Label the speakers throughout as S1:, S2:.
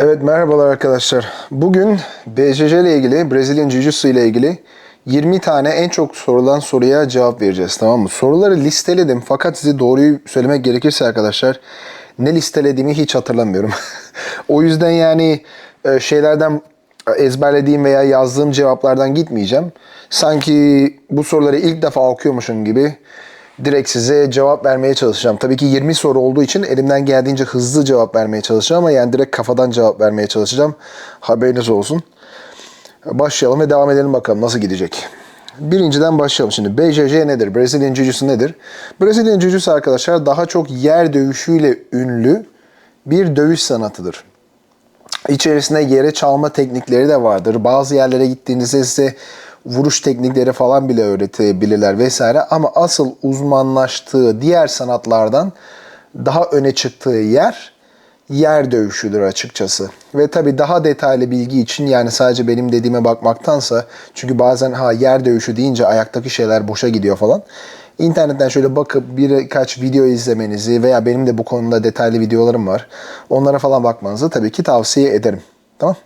S1: Evet merhabalar arkadaşlar. Bugün BJJ ile ilgili, Brazilian Jiu-Jitsu ile ilgili 20 tane en çok sorulan soruya cevap vereceğiz tamam mı? Soruları listeledim fakat size doğruyu söylemek gerekirse arkadaşlar ne listelediğimi hiç hatırlamıyorum. o yüzden yani e, şeylerden ezberlediğim veya yazdığım cevaplardan gitmeyeceğim. Sanki bu soruları ilk defa okuyormuşum gibi direkt size cevap vermeye çalışacağım. Tabii ki 20 soru olduğu için elimden geldiğince hızlı cevap vermeye çalışacağım ama yani direkt kafadan cevap vermeye çalışacağım. Haberiniz olsun. Başlayalım ve devam edelim bakalım nasıl gidecek. Birinciden başlayalım şimdi. BJJ nedir? Brazilian Jiu-Jitsu nedir? Brazilian Jiu-Jitsu arkadaşlar daha çok yer dövüşüyle ünlü bir dövüş sanatıdır. İçerisinde yere çalma teknikleri de vardır. Bazı yerlere gittiğinizde size vuruş teknikleri falan bile öğretebilirler vesaire. Ama asıl uzmanlaştığı diğer sanatlardan daha öne çıktığı yer yer dövüşüdür açıkçası. Ve tabii daha detaylı bilgi için yani sadece benim dediğime bakmaktansa çünkü bazen ha yer dövüşü deyince ayaktaki şeyler boşa gidiyor falan. İnternetten şöyle bakıp birkaç video izlemenizi veya benim de bu konuda detaylı videolarım var. Onlara falan bakmanızı tabii ki tavsiye ederim. Tamam?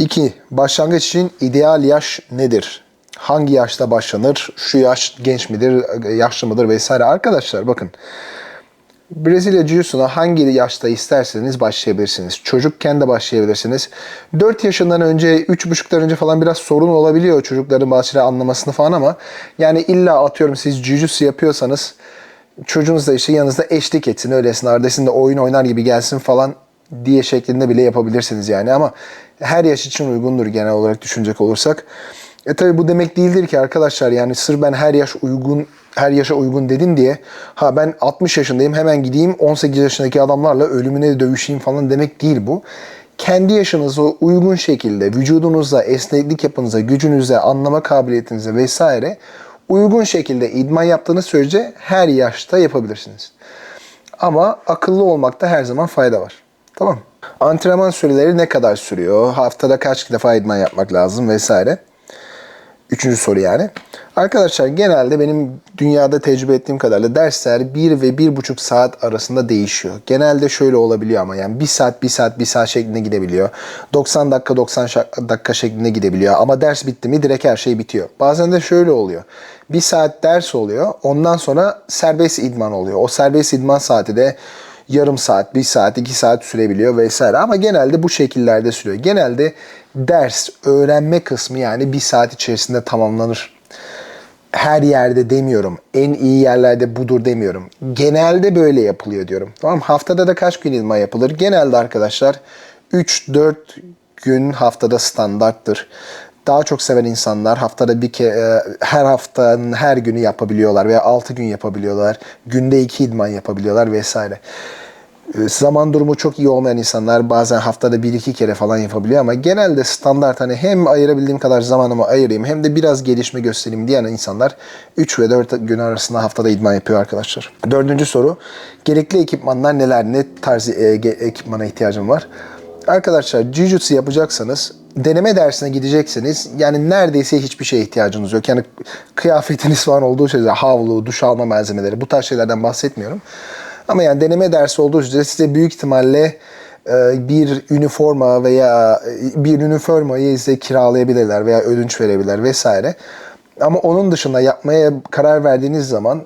S1: 2. Başlangıç için ideal yaş nedir? Hangi yaşta başlanır? Şu yaş genç midir, yaşlı mıdır vesaire. Arkadaşlar bakın. Brezilya Jiu-Jitsu'na hangi yaşta isterseniz başlayabilirsiniz. Çocukken de başlayabilirsiniz. 4 yaşından önce, 3,5'tan önce falan biraz sorun olabiliyor çocukların şeyleri anlamasını falan ama yani illa atıyorum siz Jiu-Jitsu yapıyorsanız çocuğunuz da işte yanınızda eşlik etsin öylesine ardesinde oyun oynar gibi gelsin falan diye şeklinde bile yapabilirsiniz yani ama her yaş için uygundur genel olarak düşünecek olursak. E tabi bu demek değildir ki arkadaşlar yani sır ben her yaş uygun her yaşa uygun dedin diye ha ben 60 yaşındayım hemen gideyim 18 yaşındaki adamlarla ölümüne dövüşeyim falan demek değil bu. Kendi yaşınıza uygun şekilde vücudunuza, esneklik yapınıza, gücünüze, anlama kabiliyetinize vesaire uygun şekilde idman yaptığınız sürece her yaşta yapabilirsiniz. Ama akıllı olmakta her zaman fayda var. Tamam Antrenman süreleri ne kadar sürüyor? Haftada kaç defa idman yapmak lazım vesaire. Üçüncü soru yani. Arkadaşlar genelde benim dünyada tecrübe ettiğim kadarıyla dersler 1 ve 1,5 saat arasında değişiyor. Genelde şöyle olabiliyor ama yani 1 saat 1 saat 1 saat şeklinde gidebiliyor. 90 dakika 90 dakika şeklinde gidebiliyor. Ama ders bitti mi direkt her şey bitiyor. Bazen de şöyle oluyor. 1 saat ders oluyor. Ondan sonra serbest idman oluyor. O serbest idman saati de yarım saat, bir saat, iki saat sürebiliyor vesaire. Ama genelde bu şekillerde sürüyor. Genelde ders, öğrenme kısmı yani bir saat içerisinde tamamlanır. Her yerde demiyorum. En iyi yerlerde budur demiyorum. Genelde böyle yapılıyor diyorum. Tamam Haftada da kaç gün idman yapılır? Genelde arkadaşlar 3-4 gün haftada standarttır daha çok seven insanlar haftada bir kere her haftanın her günü yapabiliyorlar veya 6 gün yapabiliyorlar. Günde 2 idman yapabiliyorlar vesaire. E, zaman durumu çok iyi olmayan insanlar bazen haftada bir iki kere falan yapabiliyor ama genelde standart hani hem ayırabildiğim kadar zamanımı ayırayım hem de biraz gelişme göstereyim diyen insanlar 3 ve 4 gün arasında haftada idman yapıyor arkadaşlar. Dördüncü soru. Gerekli ekipmanlar neler? Ne tarz e, ekipmana ihtiyacım var? Arkadaşlar Jiu-Jitsu yapacaksanız deneme dersine gidecekseniz yani neredeyse hiçbir şeye ihtiyacınız yok. Yani kıyafetiniz falan olduğu sürece havlu, duş alma malzemeleri bu tarz şeylerden bahsetmiyorum. Ama yani deneme dersi olduğu sürece size büyük ihtimalle e, bir üniforma veya e, bir üniformayı size kiralayabilirler veya ödünç verebilirler vesaire. Ama onun dışında yapmaya karar verdiğiniz zaman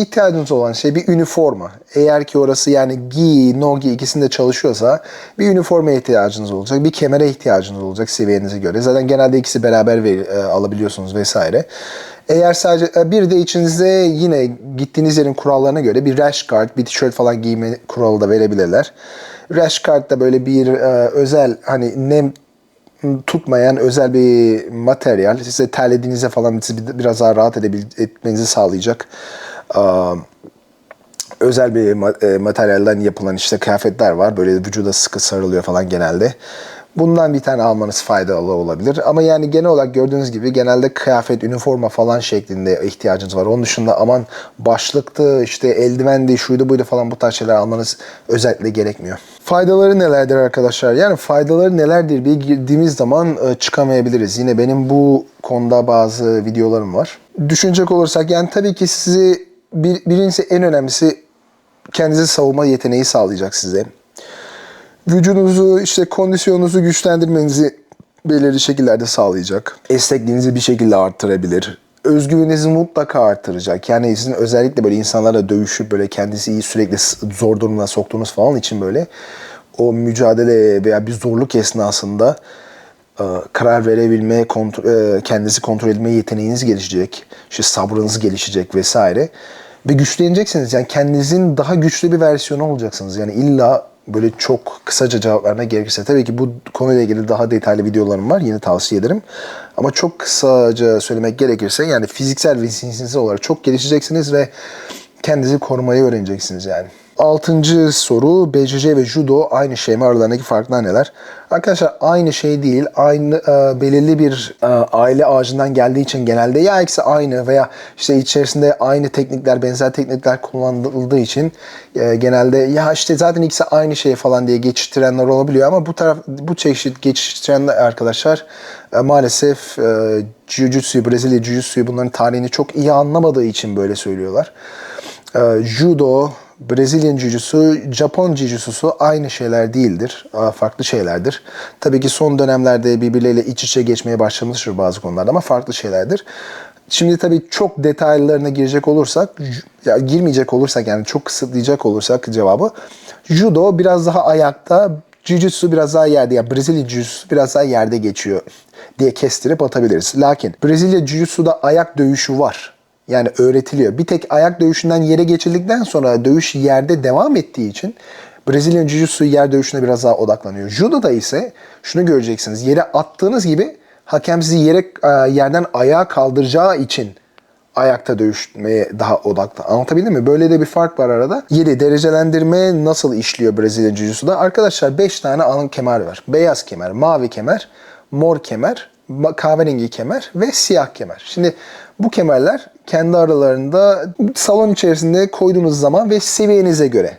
S1: ihtiyacınız olan şey bir üniforma. Eğer ki orası yani gi, no gi ikisinde çalışıyorsa bir üniforma ihtiyacınız olacak. Bir kemere ihtiyacınız olacak seviyenize göre. Zaten genelde ikisi beraber ver, e, alabiliyorsunuz vesaire. Eğer sadece e, bir de içinizde yine gittiğiniz yerin kurallarına göre bir rash guard, bir tişört falan giyme kuralı da verebilirler. Rash guard da böyle bir e, özel hani nem tutmayan özel bir materyal. Size terlediğinizde falan sizi biraz daha rahat edebil- etmenizi sağlayacak özel bir e, materyalden yapılan işte kıyafetler var. Böyle vücuda sıkı sarılıyor falan genelde. Bundan bir tane almanız faydalı olabilir. Ama yani genel olarak gördüğünüz gibi genelde kıyafet, üniforma falan şeklinde ihtiyacınız var. Onun dışında aman başlıktı, işte eldivendi, şuydu buydu falan bu tarz şeyler almanız özellikle gerekmiyor. Faydaları nelerdir arkadaşlar? Yani faydaları nelerdir bir girdiğimiz zaman e, çıkamayabiliriz. Yine benim bu konuda bazı videolarım var. Düşünecek olursak yani tabii ki sizi bir, birincisi en önemlisi kendinizi savunma yeteneği sağlayacak size. vücudunuzu işte kondisyonunuzu güçlendirmenizi belirli şekillerde sağlayacak. Esnekliğinizi bir şekilde arttırabilir. Özgüveninizi mutlaka arttıracak. Yani sizin özellikle böyle insanlarla dövüşüp böyle kendisi iyi sürekli zor durumuna soktuğunuz falan için böyle o mücadele veya bir zorluk esnasında e, karar verebilme, kontrol, e, kendinizi kontrol etme yeteneğiniz gelişecek. İşte sabrınız gelişecek vesaire. Ve güçleneceksiniz. Yani kendinizin daha güçlü bir versiyonu olacaksınız. Yani illa böyle çok kısaca cevap vermek gerekirse. Tabii ki bu konuyla ilgili daha detaylı videolarım var. Yine tavsiye ederim. Ama çok kısaca söylemek gerekirse yani fiziksel ve zihinsel olarak çok gelişeceksiniz ve kendinizi korumayı öğreneceksiniz yani. Altıncı soru BCC ve Judo aynı şey mi? Aralarındaki farklar neler? Arkadaşlar aynı şey değil. Aynı e, belirli bir e, aile ağacından geldiği için genelde ya ikisi aynı veya işte içerisinde aynı teknikler, benzer teknikler kullanıldığı için e, genelde ya işte zaten ikisi aynı şey falan diye geçiştirenler olabiliyor ama bu taraf bu çeşit geçiştiren arkadaşlar e, maalesef e, Jiu-Jitsu'yu, Brezilya Jiu-Jitsu'yu bunların tarihini çok iyi anlamadığı için böyle söylüyorlar. Ee, Judo, Brezilyan Jiu-Jitsu, Japon Jiu-Jitsu'su aynı şeyler değildir. Farklı şeylerdir. Tabii ki son dönemlerde birbirleriyle iç içe geçmeye başlamıştır bazı konularda ama farklı şeylerdir. Şimdi tabii çok detaylarına girecek olursak, ya girmeyecek olursak yani çok kısıtlayacak olursak cevabı, Judo biraz daha ayakta, Jiu-Jitsu biraz daha yerde, yani Brezilya Jiu-Jitsu biraz daha yerde geçiyor diye kestirip atabiliriz. Lakin Brezilya Jiu-Jitsu'da ayak dövüşü var. Yani öğretiliyor. Bir tek ayak dövüşünden yere geçildikten sonra dövüş yerde devam ettiği için Brezilya Jiu-Jitsu yer dövüşüne biraz daha odaklanıyor. Judo'da ise şunu göreceksiniz. Yere attığınız gibi hakem sizi yere e, yerden ayağa kaldıracağı için ayakta dövüşmeye daha odaklı. Anlatabildim mi? Böyle de bir fark var arada. 7. Derecelendirme nasıl işliyor Brezilya Jiu-Jitsu'da? Arkadaşlar 5 tane alın kemer var. Beyaz kemer, mavi kemer, mor kemer, kahverengi kemer ve siyah kemer. Şimdi bu kemerler kendi aralarında salon içerisinde koyduğunuz zaman ve seviyenize göre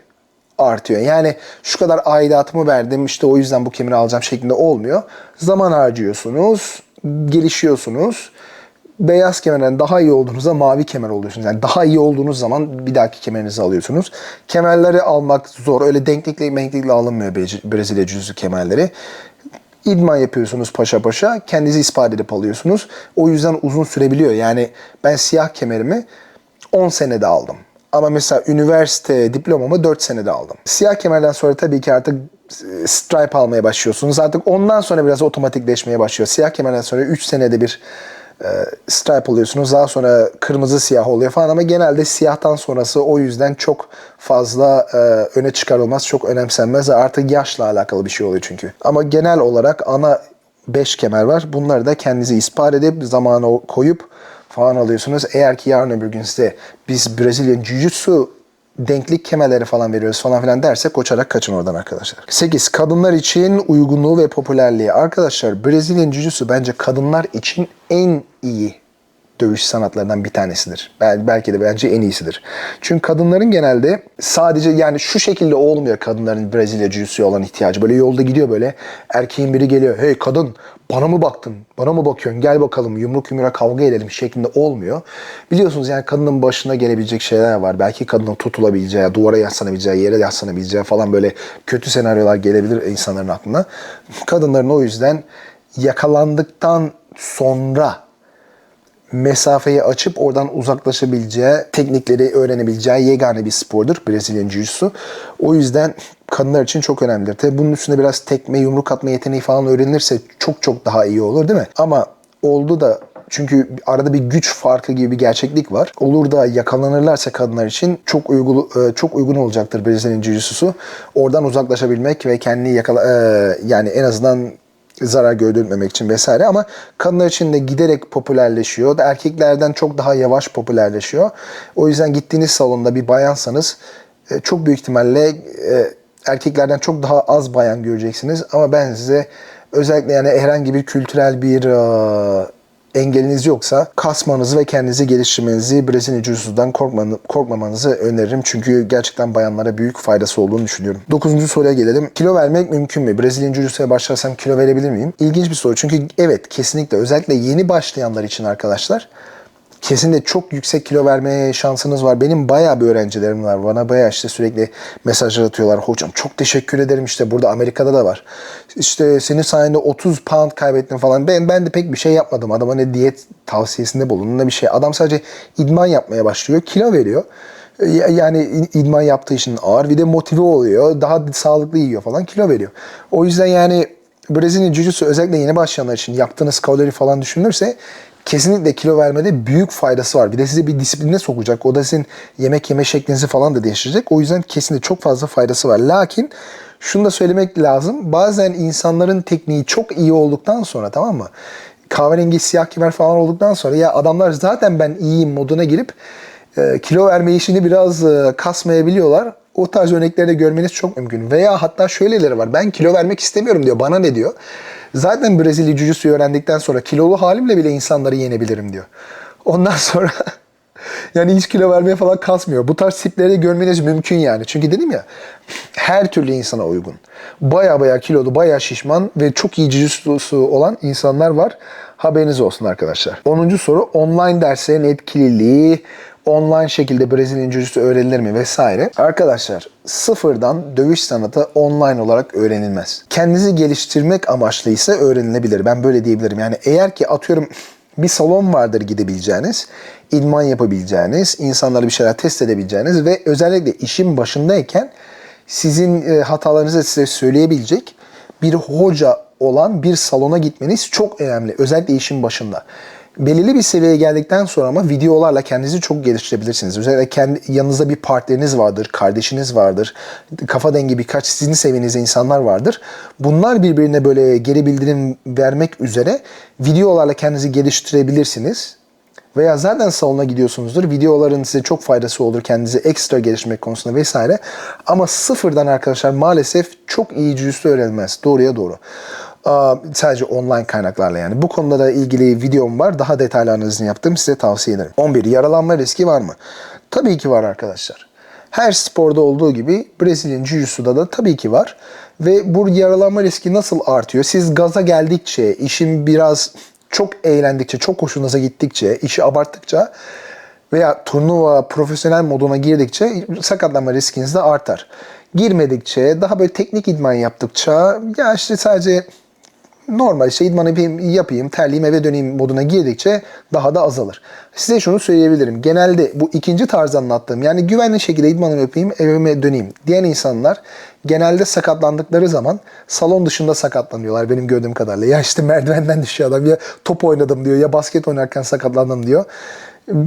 S1: artıyor. Yani şu kadar aidatımı verdim işte o yüzden bu kemeri alacağım şeklinde olmuyor. Zaman harcıyorsunuz, gelişiyorsunuz. Beyaz kemerden daha iyi olduğunuzda mavi kemer oluyorsunuz. Yani daha iyi olduğunuz zaman bir dahaki kemerinizi alıyorsunuz. Kemerleri almak zor. Öyle denklikle menklikle alınmıyor Bre- Brezilya cüzü kemerleri. İdman yapıyorsunuz paşa paşa. Kendinizi ispat edip alıyorsunuz. O yüzden uzun sürebiliyor. Yani ben siyah kemerimi 10 senede aldım. Ama mesela üniversite diplomamı 4 senede aldım. Siyah kemerden sonra tabii ki artık e, stripe almaya başlıyorsunuz. Artık ondan sonra biraz otomatikleşmeye başlıyor. Siyah kemerden sonra 3 senede bir e, stripe alıyorsunuz. Daha sonra kırmızı siyah oluyor falan ama genelde siyahtan sonrası o yüzden çok fazla e, öne çıkarılmaz, çok önemsenmez. Artık yaşla alakalı bir şey oluyor çünkü. Ama genel olarak ana 5 kemer var. Bunları da kendinizi ispat edip zamana koyup falan alıyorsunuz. Eğer ki yarın öbür gün size biz Brezilya Jiu-Jitsu denklik kemerleri falan veriyoruz falan filan derse koçarak kaçın oradan arkadaşlar. 8. Kadınlar için uygunluğu ve popülerliği. Arkadaşlar Brezilya Jiu-Jitsu bence kadınlar için en iyi dövüş sanatlarından bir tanesidir. Bel- Belki de bence en iyisidir. Çünkü kadınların genelde sadece yani şu şekilde olmuyor kadınların Brezilya Jiu-Jitsu'ya olan ihtiyacı. Böyle yolda gidiyor böyle erkeğin biri geliyor. Hey kadın bana mı baktın? Bana mı bakıyorsun? Gel bakalım yumruk yumruğa kavga edelim şeklinde olmuyor. Biliyorsunuz yani kadının başına gelebilecek şeyler var. Belki kadının tutulabileceği, duvara yaslanabileceği, yere yaslanabileceği falan böyle kötü senaryolar gelebilir insanların aklına. Kadınların o yüzden yakalandıktan sonra mesafeyi açıp oradan uzaklaşabileceği, teknikleri öğrenebileceği yegane bir spordur Brezilya Jiu-Jitsu. O yüzden kadınlar için çok önemlidir. Tabi bunun üstüne biraz tekme, yumruk atma yeteneği falan öğrenilirse çok çok daha iyi olur değil mi? Ama oldu da çünkü arada bir güç farkı gibi bir gerçeklik var. Olur da yakalanırlarsa kadınlar için çok uygun çok uygun olacaktır Brezilya Jiu-Jitsu'su. Oradan uzaklaşabilmek ve kendini yakala e, yani en azından zarar gördürmemek için vesaire ama kadınlar için de giderek popülerleşiyor. Erkeklerden çok daha yavaş popülerleşiyor. O yüzden gittiğiniz salonda bir bayansanız e, çok büyük ihtimalle e, erkeklerden çok daha az bayan göreceksiniz. Ama ben size özellikle yani herhangi bir kültürel bir e, engeliniz yoksa kasmanızı ve kendinizi geliştirmenizi Brezilya Jiu-Jitsu'dan korkmamanızı öneririm. Çünkü gerçekten bayanlara büyük faydası olduğunu düşünüyorum. Dokuzuncu soruya gelelim. Kilo vermek mümkün mü? Brezilya Jiu-Jitsu'ya başlarsam kilo verebilir miyim? İlginç bir soru. Çünkü evet kesinlikle özellikle yeni başlayanlar için arkadaşlar kesinlikle çok yüksek kilo vermeye şansınız var. Benim bayağı bir öğrencilerim var. Bana bayağı işte sürekli mesajlar atıyorlar. Hocam çok teşekkür ederim işte burada Amerika'da da var. İşte senin sayende 30 pound kaybettim falan. Ben, ben de pek bir şey yapmadım. Adama ne diyet tavsiyesinde bulunun ne bir şey. Adam sadece idman yapmaya başlıyor. Kilo veriyor. Ya- Yani idman yaptığı için ağır bir de motive oluyor. Daha sağlıklı yiyor falan kilo veriyor. O yüzden yani Brezilya Jiu-Jitsu özellikle yeni başlayanlar için yaptığınız kalori falan düşünülürse kesinlikle kilo vermede büyük faydası var. Bir de sizi bir disipline sokacak. O da sizin yemek yeme şeklinizi falan da değiştirecek. O yüzden kesinlikle çok fazla faydası var. Lakin şunu da söylemek lazım. Bazen insanların tekniği çok iyi olduktan sonra tamam mı? Kahverengi siyah kemer falan olduktan sonra ya adamlar zaten ben iyiyim moduna girip e, kilo verme işini biraz e, kasmayabiliyorlar. O tarz örnekleri de görmeniz çok mümkün. Veya hatta şöyleleri var. Ben kilo vermek istemiyorum diyor. Bana ne diyor? Zaten Brezilya Jiu-Jitsu'yu öğrendikten sonra kilolu halimle bile insanları yenebilirim diyor. Ondan sonra yani hiç kilo vermeye falan kasmıyor. Bu tarz tipleri görmeniz mümkün yani. Çünkü dedim ya her türlü insana uygun. Baya baya kilolu, baya şişman ve çok iyi jiu-jitsu'su olan insanlar var. Haberiniz olsun arkadaşlar. 10. soru online derslerin etkililiği, online şekilde Brezilya Jiu-Jitsu öğrenilir mi vesaire. Arkadaşlar sıfırdan dövüş sanatı online olarak öğrenilmez. Kendinizi geliştirmek amaçlı ise öğrenilebilir. Ben böyle diyebilirim. Yani eğer ki atıyorum bir salon vardır gidebileceğiniz, idman yapabileceğiniz, insanlara bir şeyler test edebileceğiniz ve özellikle işin başındayken sizin e, hatalarınızı size söyleyebilecek bir hoca olan bir salona gitmeniz çok önemli. Özellikle işin başında. Belirli bir seviyeye geldikten sonra ama videolarla kendinizi çok geliştirebilirsiniz. Özellikle kendi yanınızda bir partneriniz vardır, kardeşiniz vardır, kafa dengi birkaç sizin seviyenizde insanlar vardır. Bunlar birbirine böyle geri bildirim vermek üzere videolarla kendinizi geliştirebilirsiniz. Veya zaten salona gidiyorsunuzdur. Videoların size çok faydası olur kendinizi ekstra geliştirmek konusunda vesaire. Ama sıfırdan arkadaşlar maalesef çok iyi jiu öğrenilmez. Doğruya doğru. Sadece online kaynaklarla yani. Bu konuda da ilgili videom var. Daha detaylı analizini yaptım. Size tavsiye ederim. 11. Yaralanma riski var mı? Tabii ki var arkadaşlar. Her sporda olduğu gibi Brezilya Jiu-Jitsu'da da tabii ki var. Ve bu yaralanma riski nasıl artıyor? Siz gaza geldikçe, işin biraz çok eğlendikçe, çok hoşunuza gittikçe, işi abarttıkça veya turnuva profesyonel moduna girdikçe sakatlanma riskiniz de artar. Girmedikçe, daha böyle teknik idman yaptıkça ya işte sadece normal işte idman yapayım, yapayım, terleyeyim eve döneyim moduna girdikçe daha da azalır. Size şunu söyleyebilirim. Genelde bu ikinci tarz anlattığım yani güvenli şekilde idmanımı yapayım evime döneyim diyen insanlar genelde sakatlandıkları zaman salon dışında sakatlanıyorlar benim gördüğüm kadarıyla. Ya işte merdivenden düşüyor adam ya top oynadım diyor ya basket oynarken sakatlandım diyor.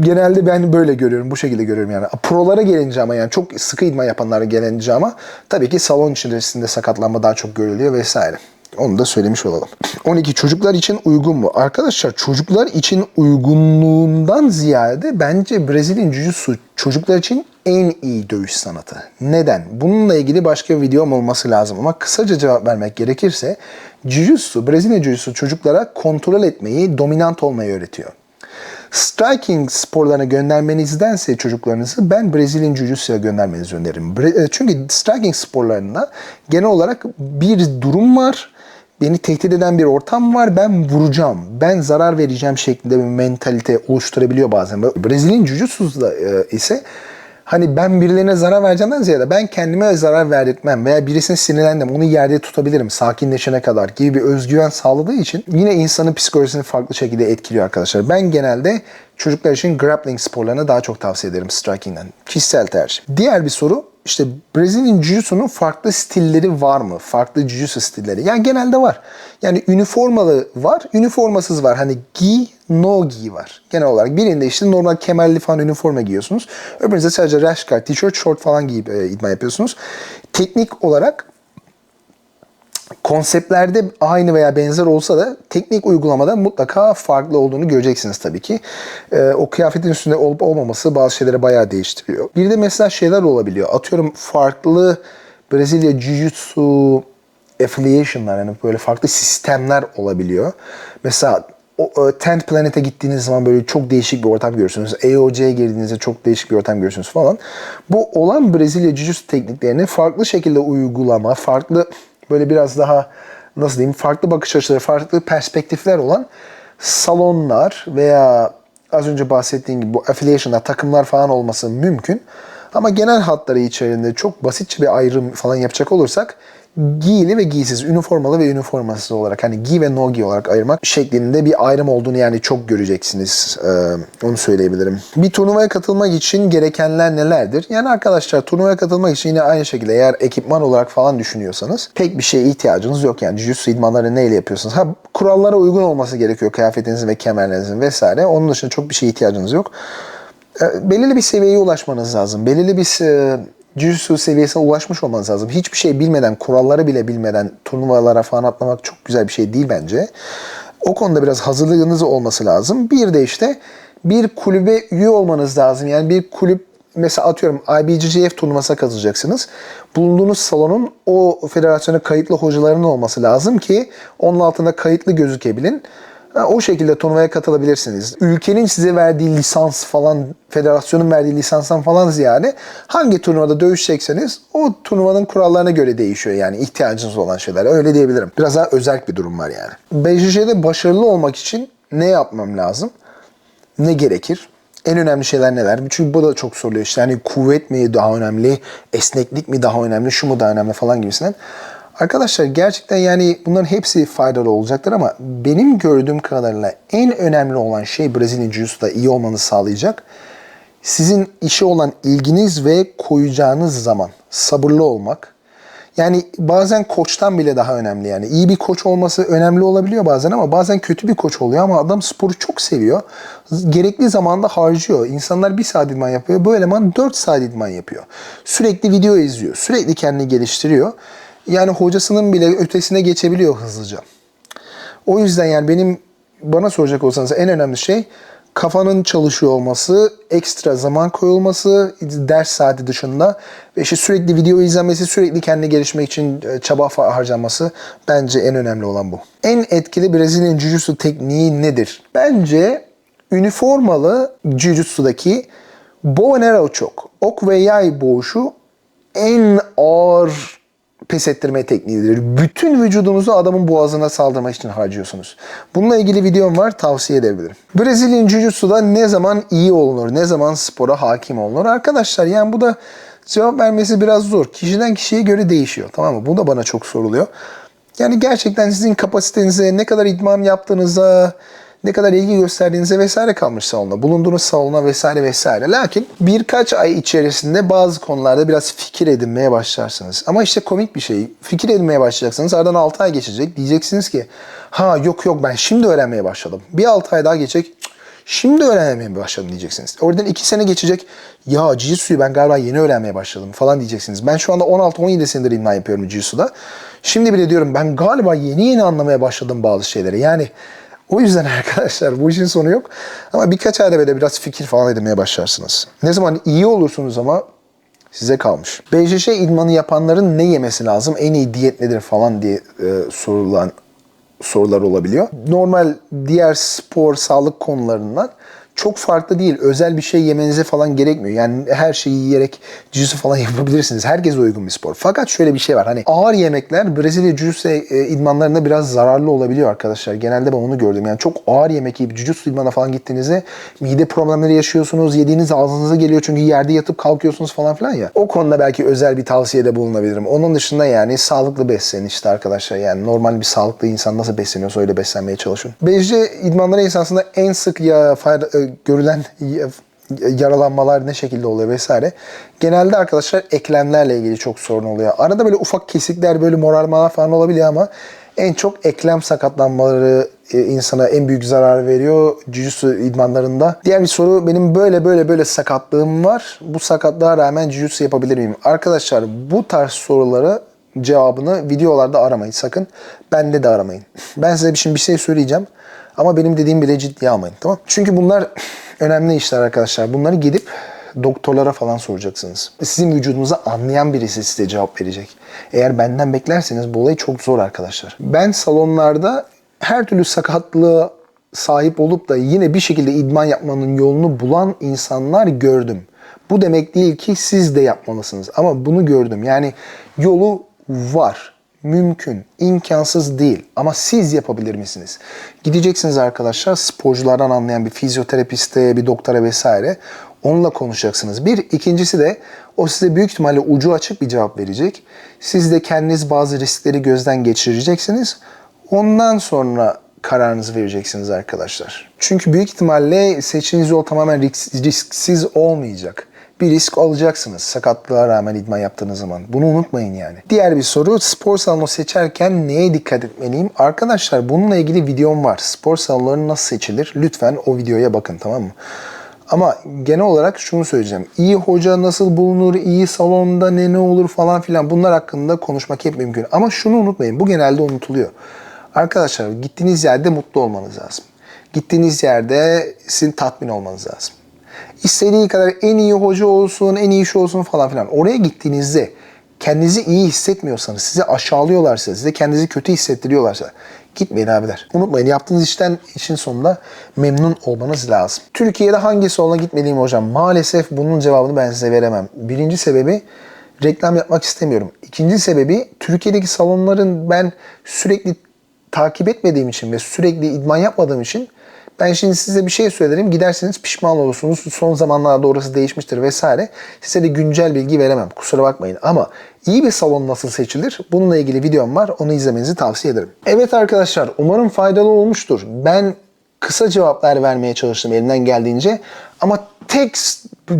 S1: Genelde ben böyle görüyorum, bu şekilde görüyorum yani. Prolara gelince ama yani çok sıkı idman yapanlara gelince ama tabii ki salon içerisinde sakatlanma daha çok görülüyor vesaire. Onu da söylemiş olalım. 12 çocuklar için uygun mu? Arkadaşlar çocuklar için uygunluğundan ziyade bence Brezilya Jiu-Jitsu çocuklar için en iyi dövüş sanatı. Neden? Bununla ilgili başka bir videom olması lazım ama kısaca cevap vermek gerekirse Jiu-Jitsu, Brezilya Jiu-Jitsu çocuklara kontrol etmeyi, dominant olmayı öğretiyor. Striking sporlarına göndermenizdense çocuklarınızı ben Brezilya Jiu-Jitsu'ya göndermenizi öneririm. E, Çünkü striking sporlarında genel olarak bir durum var. Beni tehdit eden bir ortam var. Ben vuracağım. Ben zarar vereceğim şeklinde bir mentalite oluşturabiliyor bazen. Brezilya Jiu-Jitsu'da e, ise Hani ben birilerine zarar vereceğimden ziyade ben kendime zarar verdirtmem veya birisini sinirlendim onu yerde tutabilirim sakinleşene kadar gibi bir özgüven sağladığı için yine insanın psikolojisini farklı şekilde etkiliyor arkadaşlar. Ben genelde çocuklar için grappling sporlarını daha çok tavsiye ederim striking'den. Kişisel tercih. Diğer bir soru işte Brezilya Jiu-Jitsu'nun farklı stilleri var mı? Farklı Jiu-Jitsu stilleri. Yani genelde var. Yani üniformalı var, üniformasız var. Hani gi, no gi var. Genel olarak birinde işte normal kemerli falan üniforma giyiyorsunuz. Öbürünüzde sadece rash guard, tişört, short falan giyip e, idman yapıyorsunuz. Teknik olarak konseptlerde aynı veya benzer olsa da teknik uygulamada mutlaka farklı olduğunu göreceksiniz tabii ki. Ee, o kıyafetin üstünde olup olmaması bazı şeyleri bayağı değiştiriyor. Bir de mesela şeyler olabiliyor. Atıyorum farklı Brezilya Jiu-Jitsu affiliation'lar yani böyle farklı sistemler olabiliyor. Mesela o, o Tent Planet'e gittiğiniz zaman böyle çok değişik bir ortam görürsünüz. AOC'ye girdiğinizde çok değişik bir ortam görürsünüz falan. Bu olan Brezilya Jiu-Jitsu tekniklerini farklı şekilde uygulama, farklı böyle biraz daha nasıl diyeyim farklı bakış açıları, farklı perspektifler olan salonlar veya az önce bahsettiğim gibi bu affiliation'lar, takımlar falan olması mümkün. Ama genel hatları içerisinde çok basitçe bir ayrım falan yapacak olursak giyili ve giysiz, üniformalı ve üniformasız olarak hani giy ve no giy olarak ayırmak şeklinde bir ayrım olduğunu yani çok göreceksiniz. Ee, onu söyleyebilirim. Bir turnuvaya katılmak için gerekenler nelerdir? Yani arkadaşlar turnuvaya katılmak için yine aynı şekilde eğer ekipman olarak falan düşünüyorsanız pek bir şeye ihtiyacınız yok. Yani jiu-jitsu idmanları neyle yapıyorsunuz? Ha kurallara uygun olması gerekiyor kıyafetinizin ve kemerlerinizin vesaire. Onun dışında çok bir şeye ihtiyacınız yok. E, belirli bir seviyeye ulaşmanız lazım. Belirli bir e, jiu-jitsu seviyesine ulaşmış olmanız lazım. Hiçbir şey bilmeden, kuralları bile bilmeden turnuvalara falan atlamak çok güzel bir şey değil bence. O konuda biraz hazırlığınız olması lazım. Bir de işte bir kulübe üye olmanız lazım. Yani bir kulüp mesela atıyorum IBJJF turnuvasına katılacaksınız. Bulunduğunuz salonun o federasyona kayıtlı hocaların olması lazım ki onun altında kayıtlı gözükebilin. O şekilde turnuvaya katılabilirsiniz. Ülkenin size verdiği lisans falan, federasyonun verdiği lisanstan falan ziyade hangi turnuvada dövüşecekseniz o turnuvanın kurallarına göre değişiyor yani ihtiyacınız olan şeyler. Öyle diyebilirim. Biraz daha özel bir durum var yani. BJJ'de başarılı olmak için ne yapmam lazım? Ne gerekir? En önemli şeyler neler? Çünkü bu da çok soruluyor. İşte hani kuvvet mi daha önemli, esneklik mi daha önemli, şu mu daha önemli falan gibisinden. Arkadaşlar gerçekten yani bunların hepsi faydalı olacaktır ama benim gördüğüm kadarıyla en önemli olan şey Brezilya Jiu-Jitsu'da iyi olmanızı sağlayacak. Sizin işe olan ilginiz ve koyacağınız zaman sabırlı olmak. Yani bazen koçtan bile daha önemli yani. iyi bir koç olması önemli olabiliyor bazen ama bazen kötü bir koç oluyor ama adam sporu çok seviyor. Gerekli zamanda harcıyor. İnsanlar bir saat idman yapıyor. Bu eleman 4 saat idman yapıyor. Sürekli video izliyor. Sürekli kendini geliştiriyor. Yani hocasının bile ötesine geçebiliyor hızlıca. O yüzden yani benim bana soracak olsanız en önemli şey kafanın çalışıyor olması, ekstra zaman koyulması, ders saati dışında ve işte sürekli video izlemesi, sürekli kendini gelişmek için e, çaba harcaması bence en önemli olan bu. En etkili Brezilya Jiu-Jitsu tekniği nedir? Bence üniformalı Jiu-Jitsu'daki bow and arrow çok. Ok ve yay boğuşu en ağır pes ettirme tekniğidir. Bütün vücudunuzu adamın boğazına saldırmak için harcıyorsunuz. Bununla ilgili videom var tavsiye edebilirim. Brezilya Jiu-Jitsu'da ne zaman iyi olunur, ne zaman spora hakim olunur? Arkadaşlar yani bu da cevap vermesi biraz zor. Kişiden kişiye göre değişiyor tamam mı? Bu da bana çok soruluyor. Yani gerçekten sizin kapasitenize, ne kadar idman yaptığınıza, ne kadar ilgi gösterdiğinize vesaire kalmış salona. Bulunduğunuz salona vesaire vesaire. Lakin birkaç ay içerisinde bazı konularda biraz fikir edinmeye başlarsınız. Ama işte komik bir şey. Fikir edinmeye başlayacaksınız. Aradan 6 ay geçecek. Diyeceksiniz ki ha yok yok ben şimdi öğrenmeye başladım. Bir 6 ay daha geçecek. "Cık, Şimdi öğrenmeye başladım diyeceksiniz. Oradan 2 sene geçecek. Ya Jiu-Jitsu'yu ben galiba yeni öğrenmeye başladım falan diyeceksiniz. Ben şu anda 16-17 senedir idman yapıyorum Jiu-Jitsu'da. Şimdi bile diyorum ben galiba yeni yeni anlamaya başladım bazı şeyleri. Yani o yüzden arkadaşlar bu işin sonu yok. Ama birkaç ayda böyle biraz fikir falan edinmeye başlarsınız. Ne zaman iyi olursunuz ama size kalmış. BJJ idmanı yapanların ne yemesi lazım? En iyi diyet nedir falan diye e, sorulan sorular olabiliyor. Normal diğer spor, sağlık konularından çok farklı değil. Özel bir şey yemenize falan gerekmiyor. Yani her şeyi yiyerek jiu falan yapabilirsiniz. Herkese uygun bir spor. Fakat şöyle bir şey var. Hani ağır yemekler Brezilya jiu e, idmanlarında biraz zararlı olabiliyor arkadaşlar. Genelde ben onu gördüm. Yani çok ağır yemek yiyip jiu idmana falan gittiğinizde mide problemleri yaşıyorsunuz. Yediğiniz ağzınıza geliyor çünkü yerde yatıp kalkıyorsunuz falan filan ya. O konuda belki özel bir tavsiyede bulunabilirim. Onun dışında yani sağlıklı beslenin işte arkadaşlar. Yani normal bir sağlıklı insan nasıl besleniyorsa öyle beslenmeye çalışın. BJJ idmanları esasında en sık ya fayda, görülen ya- yaralanmalar ne şekilde oluyor vesaire. Genelde arkadaşlar eklemlerle ilgili çok sorun oluyor. Arada böyle ufak kesikler, böyle morarmalar falan olabiliyor ama en çok eklem sakatlanmaları e, insana en büyük zarar veriyor jiu-jitsu idmanlarında. Diğer bir soru benim böyle böyle böyle sakatlığım var. Bu sakatlığa rağmen jiu-jitsu yapabilir miyim? Arkadaşlar bu tarz soruları cevabını videolarda aramayın sakın. Bende de aramayın. Ben size bir şimdi bir şey söyleyeceğim. Ama benim dediğim bile ciddiye almayın tamam Çünkü bunlar önemli işler arkadaşlar. Bunları gidip doktorlara falan soracaksınız. Sizin vücudunuzu anlayan birisi size cevap verecek. Eğer benden beklerseniz bu olay çok zor arkadaşlar. Ben salonlarda her türlü sakatlığa sahip olup da yine bir şekilde idman yapmanın yolunu bulan insanlar gördüm. Bu demek değil ki siz de yapmalısınız ama bunu gördüm. Yani yolu var. Mümkün, imkansız değil. Ama siz yapabilir misiniz? Gideceksiniz arkadaşlar sporculardan anlayan bir fizyoterapiste, bir doktora vesaire. Onunla konuşacaksınız. Bir. ikincisi de o size büyük ihtimalle ucu açık bir cevap verecek. Siz de kendiniz bazı riskleri gözden geçireceksiniz. Ondan sonra kararınızı vereceksiniz arkadaşlar. Çünkü büyük ihtimalle seçtiğiniz yol tamamen risk- risksiz olmayacak. Bir risk alacaksınız sakatlığa rağmen idman yaptığınız zaman. Bunu unutmayın yani. Diğer bir soru spor salonu seçerken neye dikkat etmeliyim? Arkadaşlar bununla ilgili videom var. Spor salonları nasıl seçilir? Lütfen o videoya bakın tamam mı? Ama genel olarak şunu söyleyeceğim. İyi hoca nasıl bulunur, iyi salonda ne ne olur falan filan bunlar hakkında konuşmak hep mümkün. Ama şunu unutmayın. Bu genelde unutuluyor. Arkadaşlar gittiğiniz yerde mutlu olmanız lazım. Gittiğiniz yerde sizin tatmin olmanız lazım. İstediği kadar en iyi hoca olsun, en iyi şu olsun falan filan. Oraya gittiğinizde kendinizi iyi hissetmiyorsanız, sizi aşağılıyorlarsa, size kendinizi kötü hissettiriyorlarsa gitmeyin abiler. Unutmayın yaptığınız işten işin sonunda memnun olmanız lazım. Türkiye'de hangi salona gitmeliyim hocam? Maalesef bunun cevabını ben size veremem. Birinci sebebi reklam yapmak istemiyorum. İkinci sebebi Türkiye'deki salonların ben sürekli takip etmediğim için ve sürekli idman yapmadığım için ben şimdi size bir şey söylerim. Giderseniz pişman olursunuz. Son zamanlarda orası değişmiştir vesaire. Size de güncel bilgi veremem. Kusura bakmayın. Ama iyi bir salon nasıl seçilir? Bununla ilgili videom var. Onu izlemenizi tavsiye ederim. Evet arkadaşlar umarım faydalı olmuştur. Ben kısa cevaplar vermeye çalıştım elimden geldiğince. Ama tek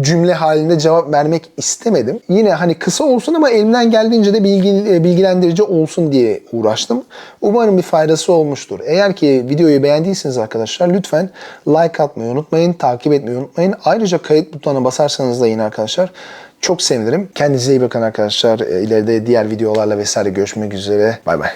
S1: cümle halinde cevap vermek istemedim. Yine hani kısa olsun ama elimden geldiğince de bilgi, e, bilgilendirici olsun diye uğraştım. Umarım bir faydası olmuştur. Eğer ki videoyu beğendiyseniz arkadaşlar lütfen like atmayı unutmayın, takip etmeyi unutmayın. Ayrıca kayıt butonuna basarsanız da yine arkadaşlar çok sevinirim. Kendinize iyi bakın arkadaşlar. E, İleride diğer videolarla vesaire görüşmek üzere. Bay bay.